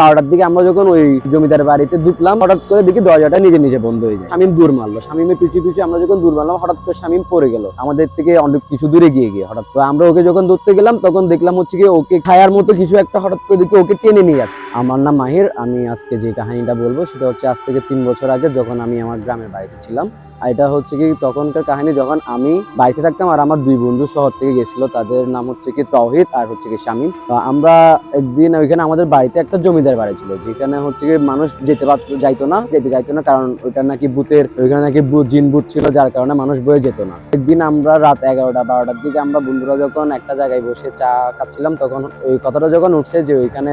বারোটার দিকে আমরা যখন ওই জমিদার বাড়িতে ঢুকলাম, হঠাৎ করে দেখি দরজাটা নিজে নিজে বন্ধ হয়ে যায়। শামিম দূর মারলো। শামিমের পিছু পিছু আমরা যখন দূর মারলাম, হঠাৎ করে শামিম পড়ে গেল। আমাদের থেকে অনেক কিছু দূরে গিয়ে গিয়ে হঠাৎ করে আমরা ওকে যখন ধরতে গেলাম, তখন দেখলাম হচ্ছে কি ওকে খায়ার মতো কিছু একটা হঠাৎ করে দেখি ওকে টেনে নিয়ে যাচ্ছে। আমার নাম মাহির, আমি আজকে যে কাহিনীটা বলব, সেটা হচ্ছে আজ থেকে তিন বছর আগে যখন আমি আমার গ্রামের বাড়িতে ছিলাম এটা হচ্ছে কি তখনকার কাহিনী, যখন আমি বাড়িতে থাকতাম আর আমার দুই বন্ধু শহর থেকে গেছিল, তাদের নাম হচ্ছে কি তহিদ আর হচ্ছে কি শামিম। আমরা একদিন ওইখানে আমাদের বাড়িতে একটা জমিদার বাড়ি ছিল, যেখানে হচ্ছে কি মানুষ যেতে পারতো যাইতো না, যেতে যাইতো না, কারণ ওইটা নাকি বুথের ওইখানে নাকি জিন ভূত ছিল, যার কারণে মানুষ বয়ে যেত না। একদিন আমরা রাত এগারোটা বারোটার দিকে আমরা বন্ধুরা যখন একটা জায়গায় বসে চা খাচ্ছিলাম, তখন ওই কথাটা যখন উঠছে যে ওইখানে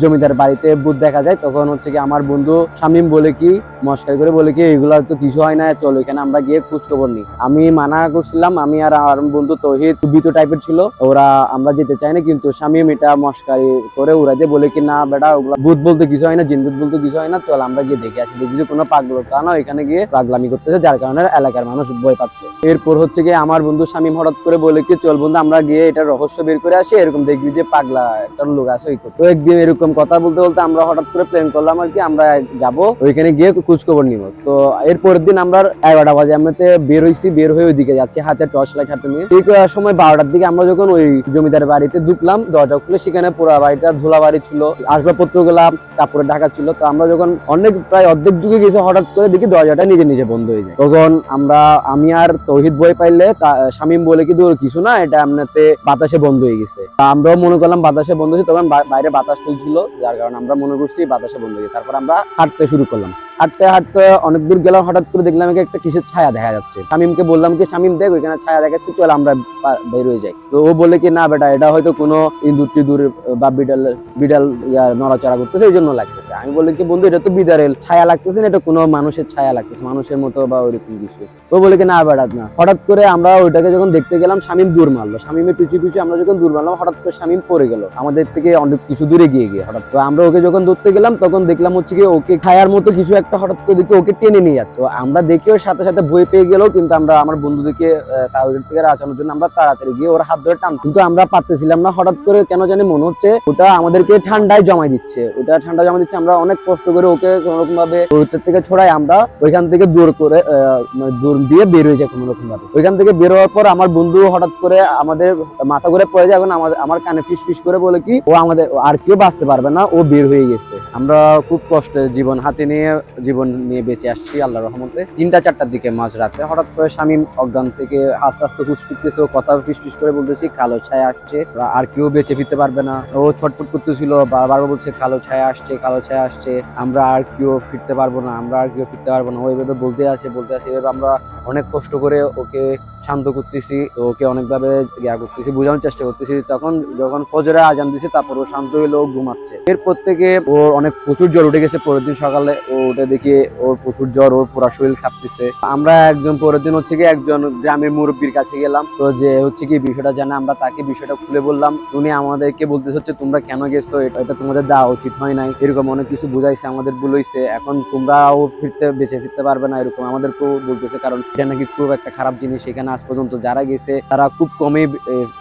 জমিদার বাড়িতে বুথ দেখা যায়, তখন হচ্ছে কি আমার বন্ধু শামিম বলে কি, মস্কারি করে বলে কি, এগুলা তো কিছু হয় না চলো এখানে আমরা গিয়ে খোঁজ খবর নিই। আমি মানা করছিলাম, আমি আর আমার বন্ধু তহিদ বিত টাইপের ছিল, ওরা আমরা যেতে চাই না, কিন্তু শামিম এটা মস্কারি করে ওরা যে বলে কি, না বেটা, ওগুলা ভূত বলতে কিছু হয় না, জিন ভূত বলতে কিছু হয় না, চল আমরা গিয়ে দেখে আসি। দেখি যে কোনো পাগল না, এখানে গিয়ে পাগলামি করতেছে, যার কারণে এলাকার মানুষ ভয় পাচ্ছে। এরপর হচ্ছে কি আমার বন্ধু শামিম হঠাৎ করে বলে কি, চল বন্ধু, আমরা গিয়ে এটা রহস্য বের করে আসি, এরকম দেখবি যে পাগলা একটা লোক আছে ওই তো একদিন এরকম কথা বলতে বলতে আমরা হঠাৎ করে প্ল্যান করলাম আর কি, আমরা যাব, ওইখানে গিয়ে খোঁজ খবর নিব। তো এর পরের দিন আমরা এগারোটা বাজে। আমরাতে বের হইছি বের হয়ে ওইদিকে যাচ্ছি হাতে টর্চ লাইট হাতে নিয়ে ঠিক আহ, সময় বারোটার দিকে আমরা যখন ওই জমিদার বাড়িতে ঢুকলাম দরজা খুলে সেখানে পুরো বাড়িটা ধুলা বাড়ি ছিল আসবাবপত্রগুলা কাপড়ে ঢাকা ছিল। তো আমরা যখন অনেক প্রায় অর্ধেক ঢুকে গেছে হঠাৎ করে দেখি দরজাটা নিজে নিজে বন্ধ হয়ে যায়। তখন আমরা আমি আর তৌহিদ বই পাইলে শামীম বলে কি দূর কিছু না এটা এমনিতে বাতাসে বন্ধ হয়ে গেছে। আমরাও মনে করলাম বাতাসে বন্ধ হয়েছে তখন বাইরে বাতাস চলছিল যার কারণে আমরা মনে করছি বাতাসে বন্ধ হয়ে গেছে। তারপর আমরা হাঁটতে শুরু করলাম। হাঁটতে হাঁটতে অনেক দূর গেলাম হঠাৎ করে দেখলাম একে একটা কিসের ছায়া দেখা যাচ্ছে। শামিমকে বললাম কি শামিম দেখ, ওইখানে ছায়া দেখাচ্ছে, চল আমরা বের হয়ে যাই। তো ও বলে কি, না, বেটা, এটা হয়তো কোনো ইঁদুর টিঁদুর বা বিড়াল বিড়াল নড়াচড়া করতেছে এই জন্য লাগতেছে। আমি বলি কি, বন্ধু, এটা তো বিড়ালের ছায়া লাগতেছে না, এটা কোনো মানুষের ছায়া লাগতেছে, মানুষের মতো বা ওইরকম কিছু। ও বলে কি, না বেড়াত না। হঠাৎ করে আমরা ওইটাকে যখন দেখতে গেলাম শামিম দূর মারলো। শামিমের পিছু পিছু আমরা যখন দূর মারলাম, হঠাৎ করে শামিম পড়ে গেল। আমাদের থেকে অনেক কিছু দূরে গিয়ে গিয়ে হঠাৎ করে আমরা ওকে যখন ধরতে গেলাম, তখন দেখলাম হচ্ছে কি, ওকে খায়ার মতো কিছু একটা হঠাৎ করে দেখি, ওকে টেনে নিয়ে যাচ্ছে। আমরা দেখে ওর সাথে সাথে ভয় পেয়ে গেলেও কিন্তু আমরা আমার বন্ধুদেরকে ওদের থেকে বাঁচানোর জন্য আমরা তাড়াতাড়ি গিয়ে ওর হাত ধরে টান কিন্তু আমরা পারতেছিলাম না, হঠাৎ করে কেন জানি মনে হচ্ছে ওটা আমাদেরকে ঠান্ডায় জমাই দিচ্ছে। ওটা ঠান্ডা জমা দিচ্ছে, আমরা অনেক কষ্ট করে ওকে কোনো রকম ভাবে ওইটার থেকে ছড়াই আমরা ওইখান থেকে দূর করে মানে দূর দিয়ে বের হয়ে যায় কোনো রকম ভাবে ওইখান থেকে বের হওয়ার পর আমার বন্ধু হঠাৎ করে আমাদের মাথা করে পড়ে যায়, এখন আমাদের, আমার কানে ফিস ফিস করে বলে কি, ও আমাদের, আর কেউ বাঁচতে পারবে না, ও বের হয়ে গেছে। আমরা খুব কষ্টে জীবন হাতে নিয়ে, জীবন নিয়ে বেঁচে আসছি আল্লাহ রহমতে। তিনটা চারটার দিকে মাঝ রাতে। হঠাৎ করে স্বামী অজ্ঞান থেকে আস্তে আস্তে হুস ফিরতেছে কথা ফিস ফিস করে বলতেছি, কালো ছায়া আসছে আর কেউ বেঁচে ফিরতে পারবে না। ও ছটফট করতেছিল, বারবার বলছে, কালো ছায়া আসছে, কালো ছায়া আসছে, আমরা আর কেউ ফিরতে পারব না, আমরা আর কেউ ফিরতে পারব না। ও এভাবে বলতে আছে বলতে আছে, এভাবে আমরা অনেক কষ্ট করে ওকে শান্ত করতেছি, ওকে অনেকভাবে ইয়া করতেছি, বোঝানোর চেষ্টা করতেছি। তখন যখন ফজরে আজান দিছে, তারপর ও শান্ত হইল, ও ঘুমাচ্ছে। এরপর থেকে ওর অনেক প্রচুর জ্বর উঠে গেছে। পরের দিন সকালে ও উঠে দেখি ওর প্রচুর জ্বর, ওর পুরা শরীর কাঁপতেছে আমরা একজন, পরের দিন হচ্ছে কি একজন গ্রামের মুরব্বীর কাছে গেলাম। তো যে হচ্ছে কি বিষয়টা জানে, আমরা তাকে বিষয়টা খুলে বললাম উনি আমাদেরকে বলতেছে হচ্ছে তোমরা কেন গেছো? এটা তোমাদের দেওয়া উচিত হয় নাই। এরকম অনেক কিছু বুঝাইছে, আমাদের হইছে। এখন তোমরাও ফিরতে, বেঁচে ফিরতে পারবে না, এরকম আমাদেরকেও বলতেছে। কারণ এটা নাকি খুব একটা খারাপ জিনিস সেখানে আজ পর্যন্ত যারা গেছে তারা খুব কমই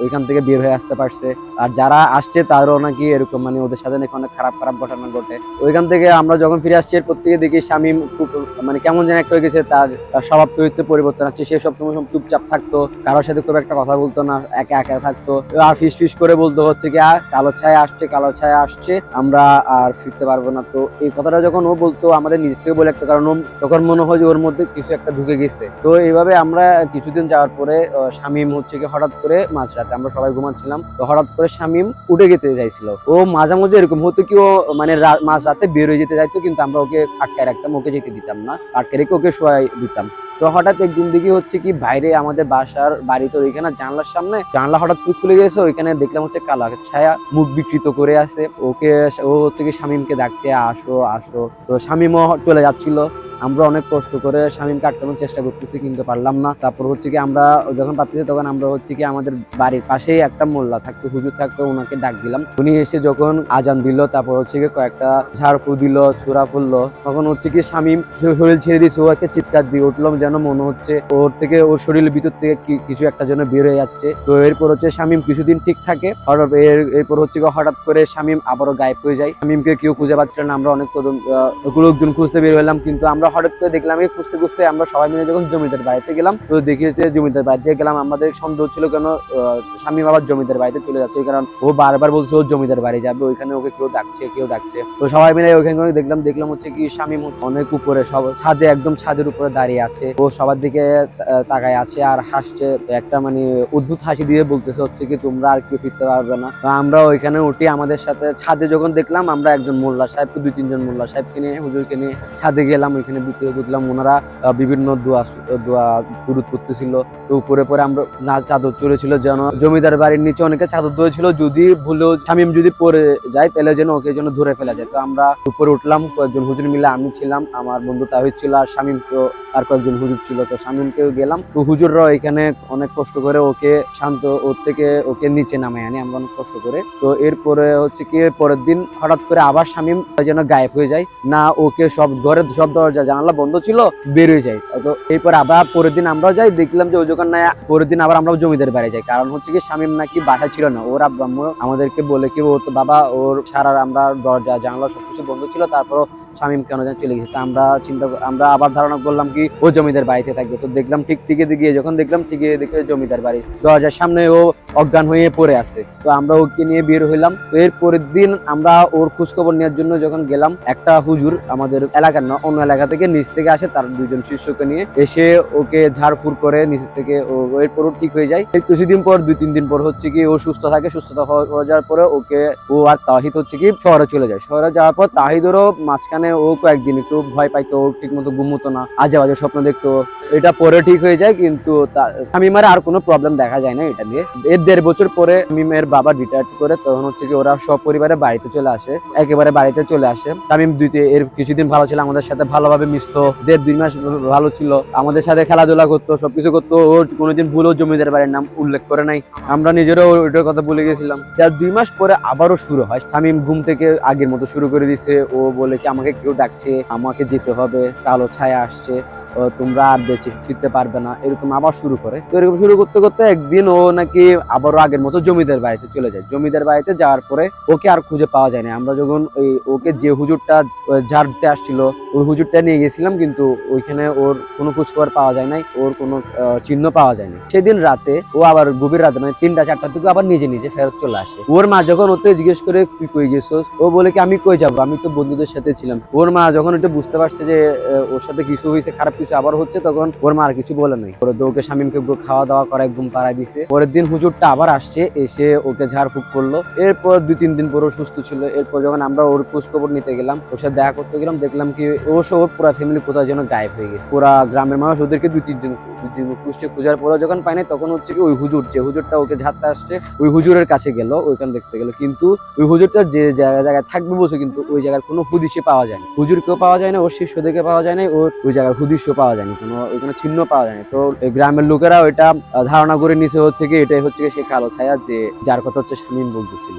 ওইখান থেকে বের হয়ে আসতে পারছে। আর যারা আসছে তারও নাকি এরকম মানে ওদের সাথে নাকি অনেক খারাপ খারাপ ঘটনা ঘটে। ওইখান থেকে আমরা যখন ফিরে আসছি এরপর থেকে দেখি স্বামী খুব মানে কেমন যেন একটা হয়ে গেছে। তার স্বভাব চরিত্রে পরিবর্তন আসছে। সে সবসময় সব চুপচাপ থাকতো কারোর সাথে খুব একটা কথা বলতো না একা একা থাকতো। আর ফিস ফিস করে বলতো হচ্ছে কি "আহ, কালো ছায়া আসছে কালো ছায়া আসছে আমরা আর ফিরতে পারব না। তো এই কথাটা যখন ও বলতো আমাদের নিজ থেকে বলে একটা কারণ তখন মনে হয় যে ওর মধ্যে কিছু একটা ঢুকে গেছে। তো এইভাবে আমরা কিছুদিন যাওয়ার পরে আহ, শামীম হচ্ছে কি হঠাৎ করে মাঝরাতে আমরা সবাই ঘুমাচ্ছিলাম। তো হঠাৎ করে শামীম উঠে যেতে চাইছিল। ও মাঝে মাঝে এরকম হতো কি ও মানে রা- মাঝরাতে বের হয়ে যেতে চাইতো কিন্তু আমরা ওকে আটকায় রাখতাম ওকে যেতে দিতাম না। আটকে রেখে ওকে শোয়াই দিতাম। তো হঠাৎ একদিন দেখি হচ্ছে কি বাইরে আমাদের বাসার বাড়িতে ওইখানে জানলার সামনে জানলা হঠাৎ করে খুলে গেছে ওইখানে দেখলাম হচ্ছে কালা ছায়া মুখ বিকৃত করে আছে। ওকে ও হচ্ছে কি শামীমকে ডাকছে আসো আসো। তো শামীমও চলে যাচ্ছিল। আমরা অনেক কষ্ট করে শামীমকে আটকানোর চেষ্টা করতেছি, কিন্তু পারলাম না। তারপর হচ্ছে কি আমরা যখন পাচ্ছি তখন আমরা হচ্ছে কি আমাদের বাড়ির পাশেই একটা মোল্লা থাকতো, হুজুর থাকতো ওনাকে ডাক দিলাম। উনি এসে যখন আজান দিল, তারপর হচ্ছে কি কয়েকটা ঝাড় ফু দিল, সুরা ফুললো। তখন হচ্ছে কি শামীম শরীর ছেড়ে দিয়েছে ও একটা চিৎকার দিয়ে উঠলাম যেন মনে হচ্ছে ওর থেকে, ওর শরীরের ভিতর থেকে কিছু একটা যেন বের হয়ে যাচ্ছে। তো এরপর হচ্ছে শামীম কিছুদিন ঠিক থাকে এরপর হচ্ছে কি হঠাৎ করে শামীম আবারও গায়েব হয়ে যায়। শামীমকে কেউ খুঁজে পাচ্ছিল না, আমরা অনেক লোকজন খুঁজতে বের হলাম, কিন্তু আমরা হঠাৎ করে দেখলাম এই খুঁজতে খুঁজতে আমরা সবাই মিলে যখন জমিদার বাড়িতে গেলাম, তো দেখিয়েছে জমিদার বাড়িতে গেলাম, আমাদের সন্দেহ ছিল কেন শামীম আবার জমিদার বাড়িতে চলে যাচ্ছে ওই কারণ ও বারবার বলছে ও জমিদার বাড়ি যাবে, ওইখানে ওকে কেউ ডাকছে কেউ ডাকছে। তো সবাই মিলে ওইখানে দেখলাম দেখলাম হচ্ছে কি শামীম অনেক উপরে, সব ছাদে, একদম ছাদের উপরে দাঁড়িয়ে আছে। ও সবার দিকে তাকায় আছে আর হাসছে। একটা মানে অদ্ভুত হাসি দিয়ে বলতেছে হচ্ছে কি, তোমরা আর কেউ ফিরতে পারবে না। তো আমরা ওইখানে উঠি আমাদের সাথে ছাদে যখন দেখলাম, আমরা একজন মোল্লা সাহেবকে, দুই, তিনজন মোল্লা সাহেবকে নিয়ে, হুজুরকে নিয়ে ছাদে গেলাম, ওইখানে ভিতরে বুঝলাম ওনারা বিভিন্ন দোয়া দোয়া কুরুত করতেছিল তো উপরে পরে আমরা না চাদর চড়েছিল যেন জমিদার বাড়ির নিচে অনেকে চাদর ধরেছিল, যদি ভুলেও শামীম যদি পড়ে যায় তাহলে যেন ওকে যেন ধরে ফেলা যায়। তো আমরা উপরে উঠলাম, কয়েকজন হুজুর মিলে আমি ছিলাম, আমার বন্ধু তাহিদ ছিল আর শামীম তো আর কয়েকজন হুজুর ছিল। তো শামীমকেও গেলাম। তো হুজুররাও এখানে অনেক কষ্ট করে ওকে শান্ত ওর থেকে ওকে নিচে নামায় আনি, আমরা অনেক কষ্ট করে। তো এরপরে হচ্ছে কি পরের দিন হঠাৎ করে আবার শামীম যেন গায়েব হয়ে যায়। না ওকে সব ঘরের সব দরজা জানালা বন্ধ ছিল বের হয়ে যায় তো এরপর আবার পরের দিন আমরাও যাই, দেখলাম যে ওই দোকান না পরের দিন আবার আমরা জমিদার বাড়ি যাই। কারণ হচ্ছে কি, শামীম নাকি বাসা ছিল না। ওর আমাদেরকে বলে কি, ওর বাবা, ওর সারা আমরা দরজা, জানালা সবকিছু বন্ধ ছিল তারপর শামীম কেন যেন চলে গেছে। তা আমরা চিন্তা আমরা আবার ধারণা করলাম কি, ও জমিদার বাড়িতে থাকবে। তো দেখলাম ঠিক টিকে গিয়ে যখন দেখলাম ঠিকে দেখে জমিদার বাড়ি। দরজার সামনে ও অজ্ঞান হয়ে পড়ে আছে। তো আমরা ওকে নিয়ে বের হইলাম। তো এর পরের দিন আমরা ওর খোঁজ খবর নেওয়ার জন্য যখন গেলাম, একটা হুজুর আমাদের এলাকার না, অন্য এলাকা থেকে নিচ থেকে আসে তার দুজন শিষ্যকে নিয়ে। এসে ওকে ঝাড়ফুড় করে নিচ থেকে ও এরপর ঠিক হয়ে যায়। কিছুদিন পর, দুই, তিন দিন পর হচ্ছে কি ও সুস্থ থাকে হওয়া হয়ে যাওয়ার পরে ওকে ও আর তাহিদ হচ্ছে কি শহরে চলে যায়। শহরে যাওয়ার পর তাহিদেরও মাঝখানে ও কয়েকদিন একটু ভয় পাইতো, ও ঠিক মতো ঘুমতো না, আজে বাজে স্বপ্ন দেখতো। এটা পরে ঠিক হয়ে যায়, কিন্তু শামীমের আর কোনো প্রবলেম দেখা যায় না এটা নিয়ে এর দেড় বছর পরে শামীমের বাবা রিটায়ার করে, তখন হচ্ছে কি ওরা সব পরিবারে বাড়িতে চলে আসে, একেবারে বাড়িতে চলে আসে। শামীম দুইতে এর কিছুদিন ভালো ছিল, আমাদের সাথে ভালোভাবে মিশতো, দেড় দুই মাস ভালো ছিল, আমাদের সাথে খেলাধুলা করতো, সবকিছু করতো, ওর কোনোদিন ভুলও জমিদার বাড়ির নাম উল্লেখ করে নাই। আমরা নিজেরও ওইটার কথা ভুলে গেছিলাম। তার দুই মাস পরে আবারও শুরু হয় শামীম ঘুম থেকে আগের মতো শুরু করে দিছে, ও বলে কি আমাকে কেউ ডাকছে আমাকে যেতে হবে কালো ছায়া আসছে। তোমরা আর বেঁচে ফিরতে পারবে না, এরকম আবার শুরু করে। তো এরকম শুরু করতে করতে একদিন ও নাকি আবারও আগের মতো জমিদার বাড়িতে চলে যায়। জমিদার বাড়িতে যাওয়ার পরে ওকে আর খুঁজে পাওয়া যায় না। আমরা যখন ওই ওকে যে হুজুরটা ঝাড়তে আসছিল, ওই হুজুরটা নিয়ে গেছিলাম, কিন্তু ওইখানে ওর কোনো খোঁজখবর পাওয়া যায় নাই, ওর কোনো চিহ্ন পাওয়া যায়নি সেদিন রাতে ও আবার গভীর রাতে মানে তিনটা, চারটার দিকে আবার নিজে নিজে ফেরত চলে আসে। ওর মা যখন ওতে জিজ্ঞেস করে, তুই কই গেছোস? ও বলে কি, আমি কই যাব? আমি তো বন্ধুদের সাথে ছিলাম। ওর মা যখন এটা বুঝতে পারছে যে ওর সাথে কিছু হয়েছে, খারাপ কিছু আবার হচ্ছে, তখন ওর মা আর কিছু বলে নাই। ওর তো ওকে শামীমকে খাওয়া দাওয়া করায় একদম পাড়ায় দিছে। পরের দিন হুজুরটা আবার আসছে, এসে ওকে ঝাড়ফুঁক করল। এরপর দুই তিন দিন পর ও সুস্থ ছিল। এরপর যখন আমরা ওর খোঁজ খবর নিতে গেলাম, ওর সাথে দেখা করতে গেলাম, দেখলাম কি ও ওর পুরা ফ্যামিলি কোথাও যেন গায়েব হয়ে গেছে। পুরা গ্রামের মানুষ ওদেরকে দুই তিন খুঁজতে খোঁজার পরে যখন পায় নাই, তখন হচ্ছে কি ওই হুজুর, যে হুজুরটা ওকে ঝাড়তে আসছে, ওই হুজুরের কাছে গেল, ওইখানে দেখতে গেল। কিন্তু ওই হুজুরটা যে জায়গায় জায়গায় থাকবে বসে কিন্তু ওই জায়গার কোনো হুদিসে পাওয়া যায় না হুজুরকেও পাওয়া যায় না, ওর শিষ্যদেরকে পাওয়া যায় না ওর ওই জায়গার হুদিসও পাওয়া যায়নি, কোনো ওইখানে চিহ্ন পাওয়া যায়নি। তো গ্রামের লোকেরা ওইটা ধারণা করে নিচে হচ্ছে কি, এটাই হচ্ছে কি সে কালো ছায়া যে, যার কথা হচ্ছে শামীম বলতেছিল